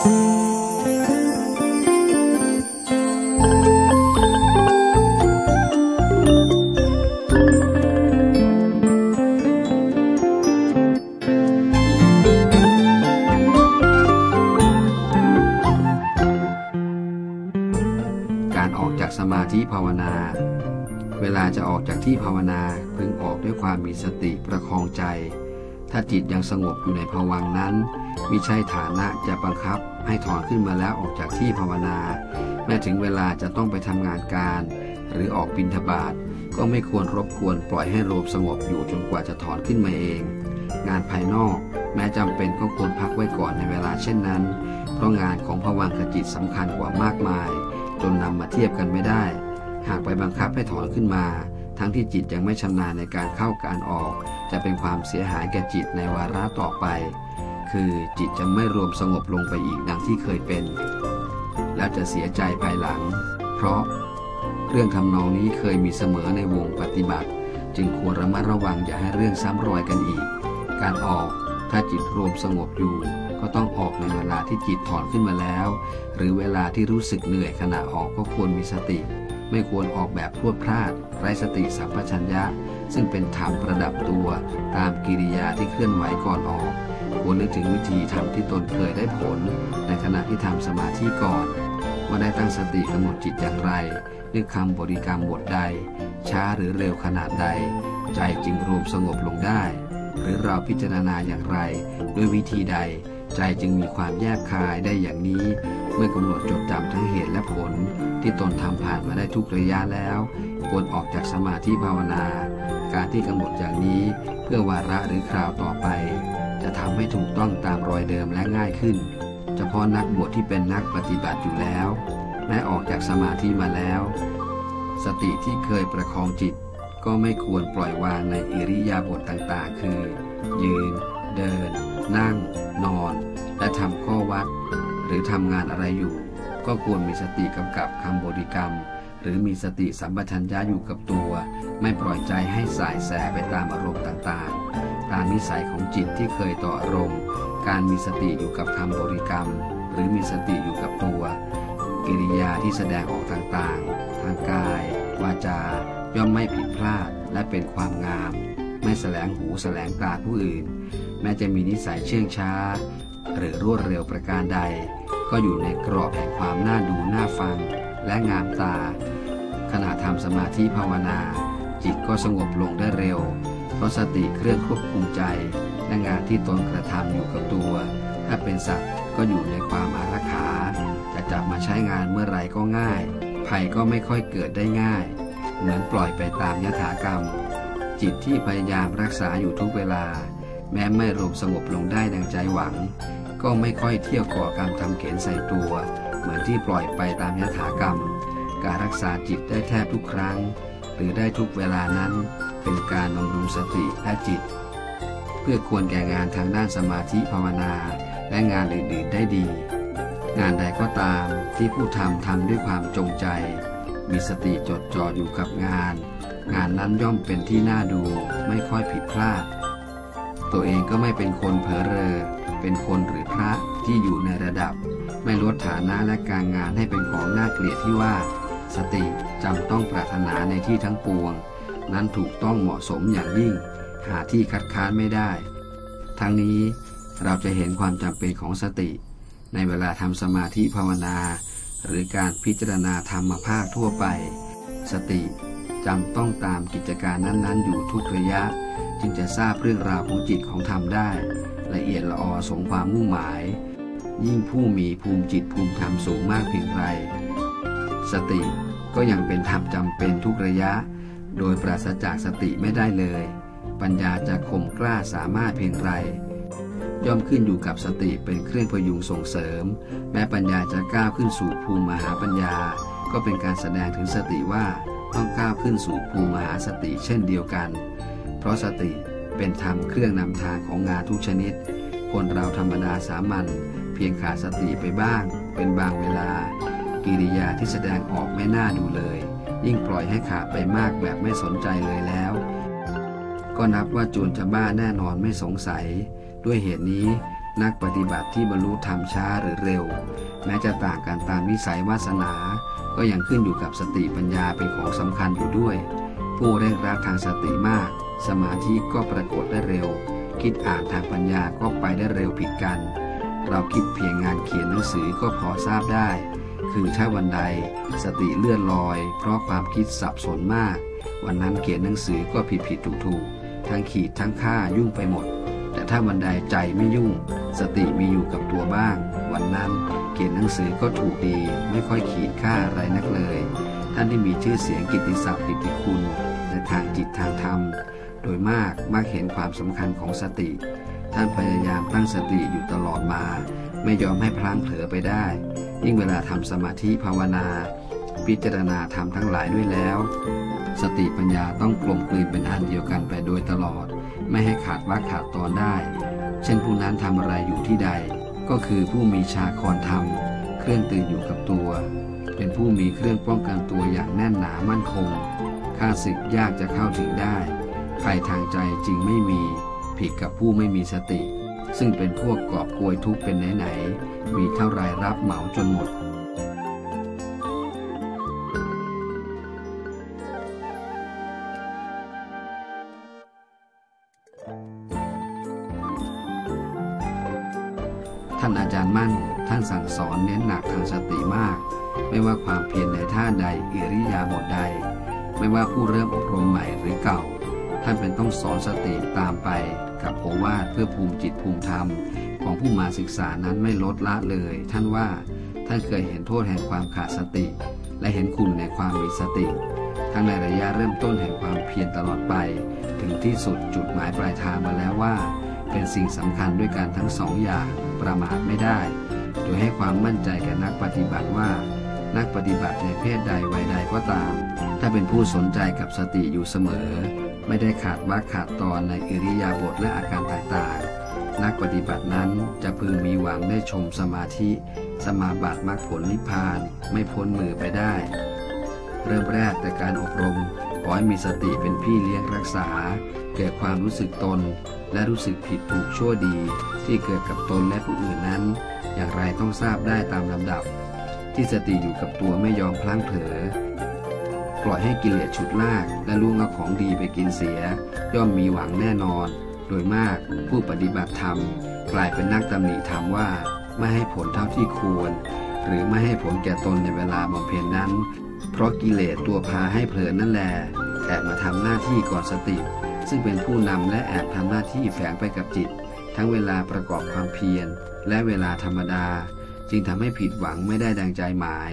การออกจากสมาธิภาวนา เวลาจะออกจากที่ภาวนาพึงออกด้วยความมีสติประคองใจ ถ้าจิตยังสงบอยู่ในภวังนั้นมิใช่ฐานะจะบังคับให้ถอนขึ้นมาแล้วออกจากที่ภาวนา แม้ถึงเวลาจะต้องไปทำงานการ หรือออกบินทบาทก็ไม่ควรรบกวนปล่อยให้รวมสงบอยู่จนกว่าจะถอนขึ้นมาเอง งานภายนอก แม้จำเป็นก็ควรพักไว้ก่อนในเวลาเช่นนั้น เพราะงานของภวังคจิตสำคัญกว่ามากมาย จนนำมาเทียบกันไม่ได้ หากไปบังคับให้ถอนขึ้นมา ทั้งที่จิตยังไม่ชำนาญในการเข้าการออก จะเป็นความเสียหายแก่จิตในวาระต่อไป คือจิตจะไม่รวมสงบลงไปอีกดังที่เคยเป็น และจะเสียใจภายหลัง เพราะเรื่องทำนองนี้เคยมีเสมอในวงปฏิบัติ จึงควรระมัดระวังอย่าให้เรื่องซ้ำรอยกันอีก การออกถ้าจิตรวมสงบอยู่ ก็ต้องออกในเวลาที่จิตถอนขึ้นมาแล้ว หรือเวลาที่รู้สึกเหนื่อยขณะออกก็ควรมีสติ ไม่ควรออกแบบพรวดพลาดไร้สติสัมปชัญญะ ซึ่งเป็นธรรมประดับตัว ตามกิริยาที่เคลื่อนไหวก่อนออก ควรนึกถึงวิธีทำที่ตนเคยได้ผล ในขณะที่ทำสมาธิก่อนว่าได้ตั้งสติกำหนดจิตอย่างไรนึกคำบริกรรมบทใด ช้าหรือเร็วขนาดใด ใจจึงรวมสงบลงได้ หรือเราพิจารณาอย่างไร ด้วยวิธีใด ใจจึงมีความแยกคายได้อย่างนี้ มื่อกำหนดจดจำทั้งเหตุและผล ที่ตนทำผ่านมาได้ทุกระยะแล้วควรออกจากสมาธิภาวนา การที่กำหนดอย่างนี้เพื่อวาระหรือคราวต่อไป จะทำให้ถูกต้องตามรอยเดิมและง่ายขึ้น เฉพาะนักบวชที่เป็นนักปฏิบัติอยู่แล้วแม้ออกจากสมาธิมาแล้ว สติที่เคยประคองจิต ก็ไม่ควรปล่อยวางในอิริยาบถต่างๆ คือ ยืน เดิน นั่ง นอน และทำข้อวัด หรือทำงานอะไรอยู่ ก็ควรมีสติกำกับคำบริกรรม หรือมีสติสัมปชัญญะอยู่กับตัว ไม่ปล่อยใจให้สายแสไปตามอารมณ์ต่างๆ ตามนิสัยของจิตที่เคยต่ออารมณ์ การมีสติอยู่กับคำบริกรรม หรือมีสติอยู่กับตัว กิริยาที่แสดงออกต่างๆ ทางกาย วาจา ย่อมไม่ผิดพลาดและเป็นความงาม ไม่แสลงหูแสลงตาผู้อื่น แม้จะมีนิสัยเชื่องช้า หรือรวดเร็วประการใด ก็อยู่ในกรอบแห่งความน่าดูน่าฟัง และงามตา ขณะทำสมาธิภาวนา จิตก็สงบลงได้เร็ว เพราะสติเครื่องควบคุมใจและงานที่ตนกระทำอยู่กับตัว ถ้าเป็นสัตว์ก็อยู่ในความอารักขา จะจับมาใช้งานเมื่อไรก็ง่าย ภัยก็ไม่ค่อยเกิดได้ง่าย เหมือนปล่อยไปตามยถากรรม จิตที่พยายามรักษาอยู่ทุกเวลา แม้ไม่รวมสงบลงได้ดังใจหวัง ก็ไม่ค่อยเที่ยวก่อกรรมทำเข็นใส่ตัว เหมือนที่ปล่อยไปตามยถากรรม การรักษาจิตได้แทบทุกครั้ง หรือได้ทุกเวลานั้น เป็นการบำรุงสติและจิต เพื่อควรแก่งานทางด้านสมาธิภาวนา และงานอื่นๆได้ดี งานใดก็ตามที่ผู้ทำทำด้วยความจงใจ มีสติจดจ่ออยู่กับงาน งานนั้นย่อมเป็นที่น่าดูไม่ค่อยผิดพลาด ตัวเองก็ไม่เป็นคนเผลอเรอ เป็นคนหรือพระที่อยู่ในระดับ ไม่ลดฐานะและการงานให้เป็นของน่าเกลียดที่ว่า สติจำต้องปรารถนาในที่ทั้งปวง นั้นถูกต้องเหมาะสมอย่างยิ่ง หาที่คัดค้านไม่ได้ ทั้งนี้เราจะเห็นความจำเป็นของสติ ในเวลาทำสมาธิภาวนา หรือการพิจารณาธรรมภาคทั่วไป สติจำต้องตามกิจการนั้น ๆ อยู่ทุกระยะ จึงจะทราบเรื่องราวของจิตของธรรมได้ ละเอียดละออสมความมุ่งหมาย ยิ่งผู้มีภูมิจิตภูมิธรรมสูงมากเพียงไร สติก็ยังเป็นธรรมจำเป็นทุกระยะ โดยปราศจากสติไม่ได้เลย ปัญญาจะข่มกล้าสามารถเพียงไรย่อมขึ้นอยู่กับสติเป็นเครื่องพยุงส่งเสริม แม้ปัญญาจะก้าวขึ้นสู่ภูมิมหาปัญญา ก็เป็นการแสดงถึงสติว่าต้องก้าวขึ้นสู่ภูมิมหาสติเช่นเดียวกัน เพราะสติเป็นธรรมเครื่องนำทางของงานทุกชนิด คนเราธรรมดาสามัญเพียงขาดสติไปบ้าง เป็นบางเวลา กิริยาที่แสดงออกไม่น่าดูเลย ยิ่งปล่อยให้ขาดไปมากแบบไม่สนใจเลยแล้ว ก็นับว่าโจรจะบ้าแน่นอนไม่สงสัย ด้วยเหตุนี้นักปฏิบัติที่บรรลุธรรมช้าหรือเร็ว แม้จะต่างกันตามวิสัยวาสนา ก็ยังขึ้นอยู่กับสติปัญญาเป็นของสำคัญอยู่ด้วย ผู้เร่งรัดทางสติมาก สมาธิก็ปรากฏได้เร็ว คิดอ่านทางปัญญาก็ไปได้เร็วผิดกัน เราคิดเพียงงานเขียนหนังสือก็พอทราบได้ คือถ้าวันใดสติเลื่อนลอย เพราะความคิดสับสนมาก วันนั้นเขียนหนังสือก็ผิดผิดถูกถูกทั้งขีดทั้งค่ายุ่งไปหมด แต่ถ้าวันใดใจไม่ยุ่ง สติมีอยู่กับตัวบ้าง วันนั้นเขียนหนังสือก็ถูกดี ไม่ค่อยขีดค่าอะไรนักเลย ท่านที่มีชื่อเสียงกิตติศัพท์กิตติคุณในทางจิตทางธรรม โดยมากมักเห็นความสำคัญของสติ ท่านพยายามตั้งสติอยู่ตลอดมา ไม่ยอมให้พลั้งเผลอไปได้ ยิ่งเวลาทำสมาธิภาวนา พิจารณาธรรมทั้งหลายด้วยแล้ว สติปัญญาต้องกลมกลืนเป็นอันเดียวกันไปโดยตลอด ไม่ให้ขาดวักขาดตอนได้ เช่นผู้นั้นทำอะไรอยู่ที่ใด ก็คือผู้มีชาครธรรม เครื่องตื่นอยู่กับตัว เป็นผู้มีเครื่องป้องกันตัวอย่างแน่นหนามั่นคงข้าศึกยากจะเข้าถึงได้ ภัยทางใจจริงไม่มีผิดกับผู้ไม่มีสติ ซึ่งเป็นพวกกอบกวยทุกเป็นไหนๆมีเท่าไรรับเหมาจนหมด ท่านอาจารย์มั่นท่านสั่งสอนเน้นหนักทางสติมาก ไม่ว่าความเพียรในท่าใดอิริยาบถใด ไม่ว่าผู้เริ่มอบรมใหม่หรือเก่า ท่านเป็นต้องสอนสติตามไปกับโอวาทเพื่อภูมิจิตภูมิธรรม ของผู้มาศึกษานั้นไม่ลดละเลย ท่านว่าท่านเคยเห็นโทษแห่งความขาดสติ และเห็นคุณในความมีสติ ทั้งในระยะเริ่มต้นแห่งความเพียรตลอดไป ถึงที่สุดจุดหมายปลายทางมาแล้วว่า เป็นสิ่งสำคัญด้วยกันทั้งสองอย่างประมาทไม่ได้ โดยให้ความมั่นใจแก่นักปฏิบัติว่านักปฏิบัติในเพศใดวัยใดก็ตาม ถ้าเป็นผู้สนใจกับสติอยู่เสมอ ไม่ได้ขาดว่าขาดตอนในอิริยาบถและอาการต่างๆ นักปฏิบัตินั้นจะพึงมีหวังได้ชมสมาธิ สมาบัติมรรคผลนิพพานไม่พ้นมือไปได้ เริ่มแรกแต่การอบรมขอให้มีสติเป็นพี่เลี้ยงรักษา เกิดความรู้สึกตน และรู้สึกผิดถูกชั่วดี ที่เกิดกับตนและผู้อื่นนั้น อย่างไรต้องทราบได้ตามลำดับ ที่สติอยู่กับตัวไม่ยอมพลั้งเผลอ ปล่อยให้กิเลสฉุดลาก และล่วงเอาของดีไปกินเสีย ย่อมมีหวังแน่นอน โดยมากผู้ปฏิบัติธรรม กลายเป็นนักตำหนิธรรมว่า ไม่ให้ผลเท่าที่ควร หรือไม่ให้ผลแก่ตนในเวลาบำเพ็ญนั้น เพราะกิเลสตัวพาให้เผลอนั่นแหละแอบมาทำหน้าที่ก่อนสติ ซึ่งเป็นผู้นำและแอบทำหน้าที่แฝงไปกับจิต ทั้งเวลาประกอบความเพียร และเวลาธรรมดา จึงทำให้ผิดหวังไม่ได้ดังใจหมาย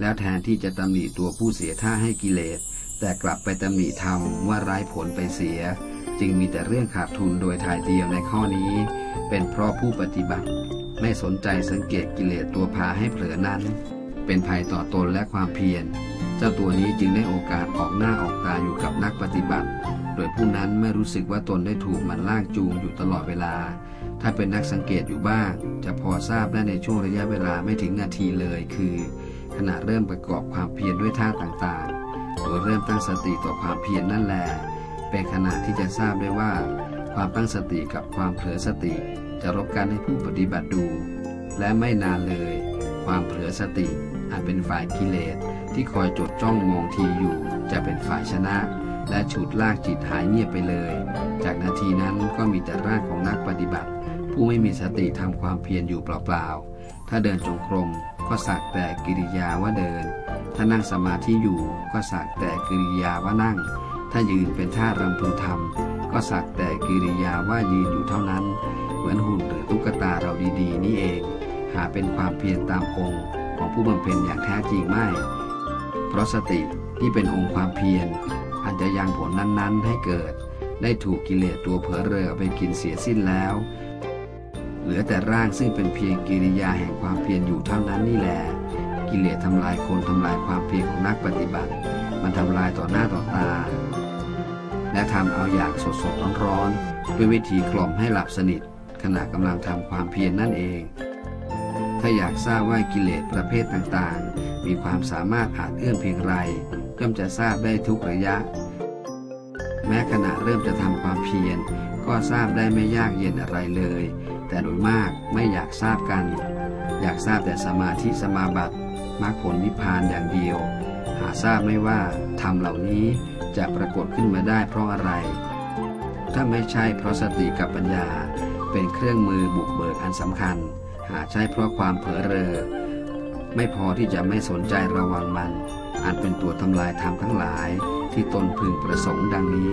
แล้วแทนที่จะตำหนิตัวผู้เสียท่าให้กิเลส แต่กลับไปตำหนิธรรมว่าไร้ผลไปเสีย จึงมีแต่เรื่องขาดทุนโดยถ่ายเดียวในข้อนี้ เป็นเพราะผู้ปฏิบัติ ไม่สนใจสังเกตกิเลสตัวพาให้เผลอนั้น เป็นภัยต่อตนและความเพียร เจ้าตัวนี้จึงได้โอกาสออกหน้าออกตาอยู่กับนักปฏิบัติ โดยผู้นั้นไม่รู้สึกว่าตนได้ถูกมันลากจูงอยู่ตลอดเวลา ถ้าเป็นนักสังเกตอยู่บ้าง จะพอทราบได้ในช่วงระยะเวลาไม่ถึงนาทีเลยคือ ขณะเริ่มประกอบความเพียรด้วยท่าต่างๆ โดยเริ่มตั้งสติต่อความเพียรนนั่นแหละเป็นขณะที่จะทราบได้ว่า ความตั้งสติกับความเผลอสติ จะรบกันให้ผู้ปฏิบัติดู และไม่นานเลย ความเผลอสติ อาจเป็นฝ่ายกิเลสที่คอยจดจ้องมองทีอยู่ จะเป็นฝ่ายชนะ และฉุดลากจิตหายเงียบไปเลย จากนาทีนั้นก็มีแต่ร่างของนักปฏิบัติ ผู้ไม่มีสติทำความเพียรอยู่เปล่าๆถ้าเดินจงกรม ก็สักแต่กิริยาว่าเดิน ถ้านั่งสมาธิอยู่ ก็สักแต่กิริยาว่านั่ง ถ้ายืนเป็นท่ารำพึงทำก็สักแต่กิริยาว่ายืนอยู่เท่านั้น เหมือนหุ่นหรือตุ๊กตาเราดีๆ นี่เอง หาเป็นความเพียรตามองค์ของผู้บำเพ็ญอย่างแท้จริงไม่ เพราะสติที่เป็นองค์ความเพียรอาจจะยังผลนั้นๆให้เกิด ได้ถูกกิเลสตัวเผลอเรอไปกินเสียสิ้นแล้ว เหลือแต่ร่างซึ่งเป็นเพียงกิริยาแห่งความเพียรอยู่เท่านั้นนี่แหละกิเลสทำลายคนทำลายความเพียรของนักปฏิบัติ มันทำลายต่อหน้าต่อตา และทำเอาอย่างสดสดร้อนๆด้วยวิธีกล่อมให้หลับสนิท ขณะกำลังทำความเพียรนนั่นเอง ถ้าอยากทราบว่ากิเลสประเภทต่างๆ มีความสามารถอาจเอื้อมเพียงไรย่อมจะทราบได้ทุกระยะ แม้ขณะเริ่มจะทำความเพียรก็ทราบได้ไม่ยากเย็นอะไรเลย แต่โดยมากไม่อยากทราบกัน อยากทราบแต่สมาธิสมาบัติมรรคผลนิพพานอย่างเดียว หาทราบไม่ว่าธรรมเหล่านี้จะปรากฏขึ้นมาได้เพราะอะไร ถ้าไม่ใช่เพราะสติกับปัญญา เป็นเครื่องมือบุกเบิกอันสำคัญ หาใช่เพราะความเผลอเรอ ไม่พอที่จะไม่สนใจระวังมัน อันเป็นตัวทำลายธรรมทั้งหลายที่ตนพึงประสงค์ดังนี้